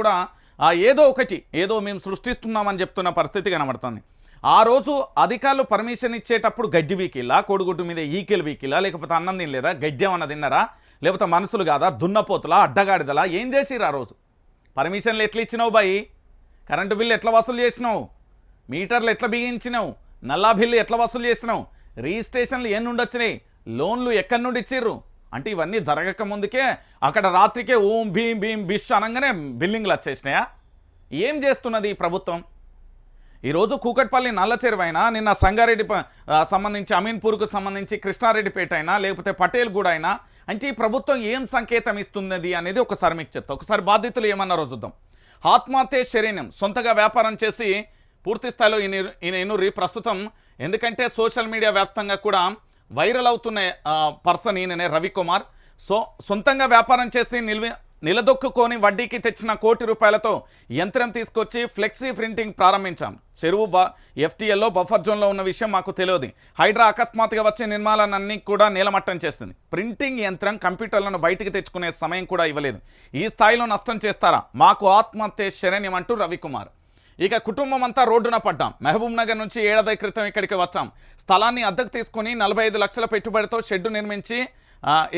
కూడా ఆ, ఏదో ఒకటి ఏదో మేము సృష్టిస్తున్నామని చెప్తున్న పరిస్థితి కనబడుతుంది. ఆ రోజు అధికారులు పర్మిషన్ ఇచ్చేటప్పుడు గడ్డి వీకిల్లా కోడిగుడ్డు మీద ఈకిలు వీకిల్లా లేకపోతే అన్నం తినలేదా గడ్డి ఏమన్నా తిన్నారా లేకపోతే మనసులు కాదా దున్నపోతులా అడ్డగాడిదలా ఏం చేసిరు ఆ రోజు? పర్మిషన్లు ఎట్లా ఇచ్చినావు బాయి? కరెంటు బిల్లు ఎట్లా వసూలు చేసినావు? మీటర్లు ఎట్లా బిగించినావు? నల్లా బిల్లు ఎట్లా వసూలు చేసినావు? రిజిస్ట్రేషన్లు ఎన్నుండొచ్చినాయి? లోన్లు ఎక్కడి నుండి ఇచ్చిర్రు? అంటే ఇవన్నీ జరగక ముందుకే అక్కడ రాత్రికే ఓం భీం భీం బిష్ అనగానే బిల్డింగ్లు వచ్చేసినాయా? ఏం చేస్తున్నది ఈ ప్రభుత్వం? ఈరోజు కూకట్పల్లి నల్ల చెరువైనా నిన్న సంగారెడ్డి సంబంధించి అమీన్పూర్కు సంబంధించి కృష్ణారెడ్డిపేట అయినా లేకపోతే పటేల్ గూడ అయినా అంటే ఈ ప్రభుత్వం ఏం సంకేతం ఇస్తున్నది అనేది ఒకసారి మీకు చెప్తా. ఒకసారి బాధితులు ఏమన్నారో చూద్దాం. ఆత్మహత్య శరీరం సొంతగా వ్యాపారం చేసి పూర్తి స్థాయిలో ఈయన ఈయన ఎన్నురి ప్రస్తుతం. ఎందుకంటే సోషల్ మీడియా వ్యాప్తంగా కూడా వైరల్ అవుతున్న పర్సన్ ఈయననే రవికుమార్ సో సొంతంగా వ్యాపారం చేసి నిల్వ నిలదొక్కుకొని వడ్డీకి తెచ్చిన కోటి రూపాయలతో యంత్రం తీసుకొచ్చి ఫ్లెక్సీ ప్రింటింగ్ ప్రారంభించాం. చెరువు బ ఎఫ్టీఎల్లో బఫర్ జోన్లో ఉన్న విషయం మాకు తెలియదు. హైడ్రా అకస్మాత్తుగా వచ్చే నిర్మాణాలన్నీ కూడా నీలమట్టం చేస్తుంది. ప్రింటింగ్ యంత్రం కంప్యూటర్లను బయటికి తెచ్చుకునే సమయం కూడా ఇవ్వలేదు. ఈ స్థాయిలో నష్టం చేస్తారా? మాకు ఆత్మహత్య శరణ్యం అంటూ రవికుమార్. ఇక కుటుంబం అంతా రోడ్డున పడ్డాం. మహబూబ్ నగర్ నుంచి ఏడాది క్రితం ఇక్కడికి వచ్చాం. స్థలాన్ని అద్దెకు తీసుకుని నలభై ఐదు లక్షల పెట్టుబడితో షెడ్డు నిర్మించి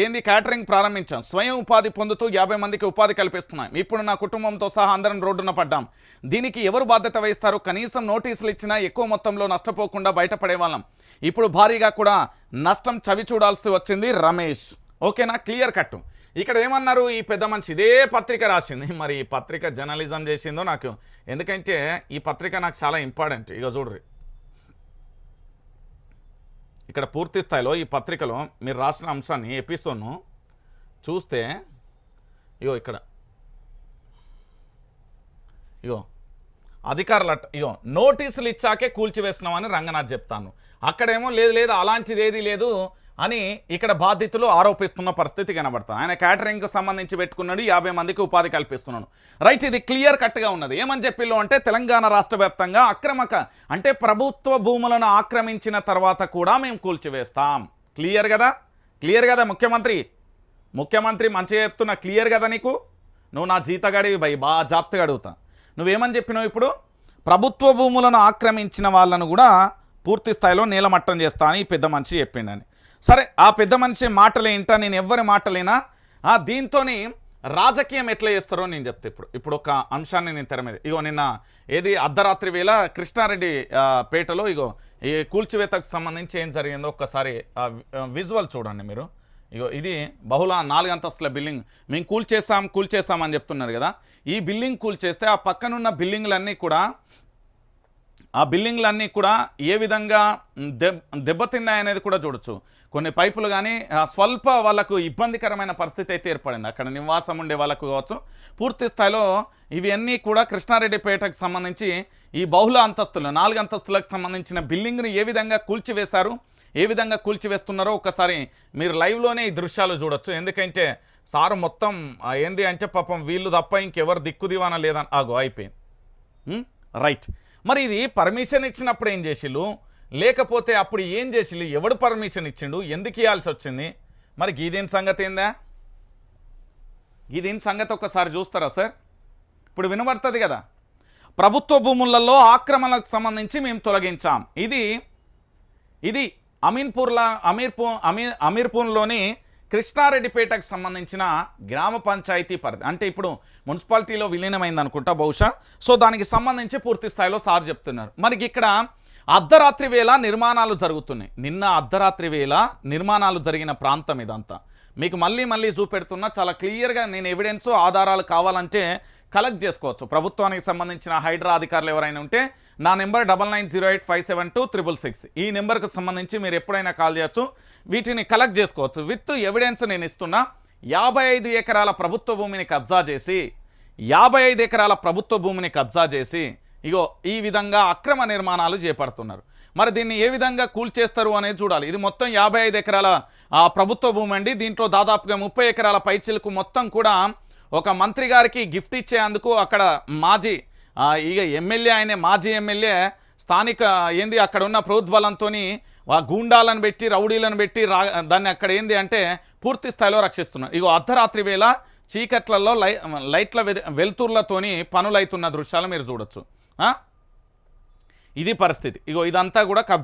ఏంది క్యాటరింగ్ ప్రారంభించాం. స్వయం ఉపాధి పొందుతూ యాభై మందికి ఉపాధి కల్పిస్తున్నాం. ఇప్పుడు నా కుటుంబంతో సహా అందరం రోడ్డున పడ్డాం. దీనికి ఎవరు బాధ్యత వహిస్తారు? కనీసం నోటీసులు ఇచ్చినా ఎక్కువ మొత్తంలో నష్టపోకుండా బయటపడే వాళ్ళం. ఇప్పుడు భారీగా కూడా నష్టం చవి చూడాల్సి వచ్చింది రమేష్. ఓకేనా? క్లియర్ కట్ ఇక్కడ ఏమన్నారు? ఈ పెద్ద మనిషి ఇదే పత్రిక రాసింది. మరి ఈ పత్రిక జర్నలిజం చేసిందో నాకు ఎందుకంటే ఈ పత్రిక నాకు చాలా ఇంపార్టెంట్. ఇక చూడ్రి. ఇక్కడ పూర్తి స్థాయిలో ఈ పత్రికలో మీరు రాసిన అంశాన్ని ఎపిసోడ్ను చూస్తే ఇగో ఇక్కడ. ఇగో అధికారులు అట్ట ఇగో నోటీసులు ఇచ్చాకే కూల్చివేస్తున్నామని రంగనాథ్ చెప్తాను. అక్కడేమో లేదు లేదు అలాంటిది ఏది లేదు. అని ఇక్కడ బాధితులు ఆరోపిస్తున్న పరిస్థితి కనబడుతుంది ఆయన క్యాటరింగ్కి సంబంధించి పెట్టుకున్నాడు యాభై మందికి ఉపాధి కల్పిస్తున్నాడు. రైట్ ఇది క్లియర్ కట్గా ఉన్నది. ఏమని చెప్పిల్లు అంటే తెలంగాణ రాష్ట్ర వ్యాప్తంగా అక్రమక అంటే ప్రభుత్వ భూములను ఆక్రమించిన తర్వాత కూడా మేము కూల్చివేస్తాం. క్లియర్ కదా? క్లియర్ కదా ముఖ్యమంత్రి? ముఖ్యమంత్రి మంచిగా చెప్తున్నా క్లియర్ కదా నీకు? నువ్వు నా జీతగాడివి భయ్ బాగా జాప్తగా అడుగుతా నువ్వేమని చెప్పినావు ఇప్పుడు? ప్రభుత్వ భూములను ఆక్రమించిన వాళ్ళను కూడా పూర్తి స్థాయిలో నీలమట్టం చేస్తా అని పెద్ద మనిషి చెప్పిండని. సరే ఆ పెద్ద మనిషి మాటలేంటా నేను ఎవ్వరి మాటలేనా? ఆ దీంతోని రాజకీయం ఎట్లా చేస్తారో నేను చెప్తే ఇప్పుడు. ఇప్పుడు ఒక అంశాన్ని నేను తెర మీద ఇగో నిన్న ఏది అర్ధరాత్రి వేళ కృష్ణారెడ్డి పేటలో ఇగో ఈ కూల్చివేతకు సంబంధించి ఏం జరిగిందో ఒక్కసారి విజువల్ చూడండి మీరు. ఇగో ఇది బహుళ నాలుగు అంతస్తుల బిల్డింగ్ మేము కూల్చేస్తాం కూల్చేస్తాం అని చెప్తున్నారు కదా. ఈ బిల్డింగ్ కూల్చేస్తే ఆ పక్కనున్న బిల్డింగ్లన్నీ కూడా ఆ బిల్డింగ్లన్నీ కూడా ఏ విధంగా దెబ్ దెబ్బతిన్నాయనేది కూడా చూడొచ్చు. కొన్ని పైపులు కానీ స్వల్ప వాళ్ళకు ఇబ్బందికరమైన పరిస్థితి అయితే ఏర్పడింది. అక్కడ నివాసం ఉండే వాళ్ళకు కావచ్చు. పూర్తి స్థాయిలో ఇవన్నీ కూడా కృష్ణారెడ్డిపేటకు సంబంధించి ఈ బహుళ అంతస్తులు నాలుగు అంతస్తులకు సంబంధించిన బిల్డింగ్ని ఏ విధంగా కూల్చివేశారు ఏ విధంగా కూల్చివేస్తున్నారో ఒకసారి మీరు లైవ్లోనే ఈ దృశ్యాలు చూడొచ్చు. ఎందుకంటే సారు మొత్తం ఏంది అంటే పాపం వీళ్ళు తప్ప ఇంకెవరు దిక్కుదివాన లేదని ఆగో అయిపోయింది. రైట్. మరి ఇది పర్మిషన్ ఇచ్చినప్పుడు ఏం చేసిళ్ళు? లేకపోతే అప్పుడు ఏం చేసిళ్ళు? ఎవడు పర్మిషన్ ఇచ్చిండు? ఎందుకు ఇవ్వాల్సి వచ్చింది? మరి గీదేని సంగతి ఏందా? గీదేని సంగతి ఒక్కసారి చూస్తారా సార్? ఇప్పుడు వినబడుతుంది కదా. ప్రభుత్వ భూములలో ఆక్రమణలకు సంబంధించి మేము తొలగించాం. ఇది ఇది అమీన్పూర్లా అమీర్పూర్ అమీర్ అమీర్పూర్లోని కృష్ణారెడ్డిపేటకు సంబంధించిన గ్రామ పంచాయతీ పరిధి అంటే ఇప్పుడు మున్సిపాలిటీలో విలీనమైంది అనుకుంటా బహుశా. సో దానికి సంబంధించి పూర్తి స్థాయిలో సార్ చెప్తున్నారు. మనకి ఇక్కడ అర్ధరాత్రి వేళ నిర్మాణాలు జరుగుతున్నాయి. నిన్న అర్ధరాత్రి వేళ నిర్మాణాలు జరిగిన ప్రాంతం ఇదంతా. మీకు మళ్ళీ మళ్ళీ చూపెడుతున్నా చాలా క్లియర్గా నేను ఎవిడెన్స్ ఆధారాలు కావాలంటే కలెక్ట్ చేసుకోవచ్చు. ప్రభుత్వానికి సంబంధించిన హైడ్రా అధికారులు ఎవరైనా ఉంటే నా number double nine zero eight five seven two triple six ఈ నెంబర్కు సంబంధించి మీరు ఎప్పుడైనా కాల్ చేయొచ్చు. వీటిని కలెక్ట్ చేసుకోవచ్చు. విత్ ఎవిడెన్స్ నేను ఇస్తున్నా యాభై ఐదు ఎకరాల ప్రభుత్వ భూమిని కబ్జా చేసి యాభై ఐదు ఎకరాల ప్రభుత్వ భూమిని కబ్జా చేసి ఇగో ఈ విధంగా అక్రమ నిర్మాణాలు చేపడుతున్నారు. మరి దీన్ని ఏ విధంగా కూల్చేస్తారు అనేది చూడాలి. ఇది మొత్తం యాభై ఐదు ఎకరాల ప్రభుత్వ భూమి అండి. దీంట్లో దాదాపుగా ముప్పై ఎకరాల పైచిలకు మొత్తం కూడా ఒక మంత్రి గారికి గిఫ్ట్ ఇచ్చేందుకు అక్కడ మాజీ ఇక ఎమ్మెల్యే ఆయనే మాజీ ఎమ్మెల్యే స్థానిక ఏంది అక్కడ ఉన్న ప్రభుత్వాలంతో ఆ గూండాలను పెట్టి రౌడీలను పెట్టి రా దాన్ని అక్కడ ఏంది అంటే పూర్తి స్థాయిలో రక్షిస్తున్నారు. ఇగో అర్ధరాత్రి వేళ చీకట్లలో లై లైట్ల వె- వెలుతుర్లతోని పనులైతున్న దృశ్యాలు మీరు చూడొచ్చు. ఇది పరిస్థితి. ఇగో ఇదంతా కూడా కబ్జా